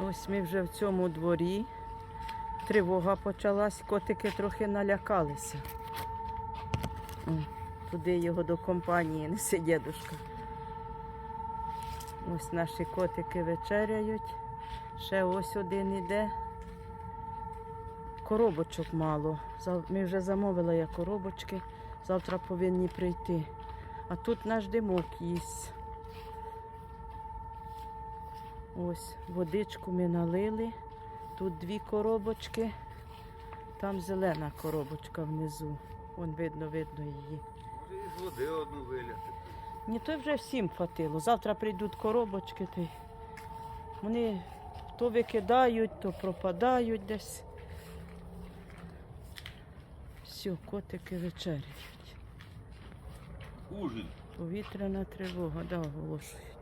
Ось ми вже в цьому дворі. Тривога почалась, котики трохи налякалися. О, туди його до компанії несе дідушка. Ось наші котики вечеряють. Ще ось один іде. Коробочок мало. Ми вже замовили я коробочки. Завтра повинні прийти. А тут наш димок їсть. Ось водичку ми налили. Тут дві коробочки. Там зелена коробочка внизу. Вон видно, видно її. Може із води одну виляти. Ні, то вже всім хватило. Завтра прийдуть коробочки. То й вони то викидають, то пропадають десь. Все, котики вечеряють. Ужин. Повітряна тривога, да, оголошують.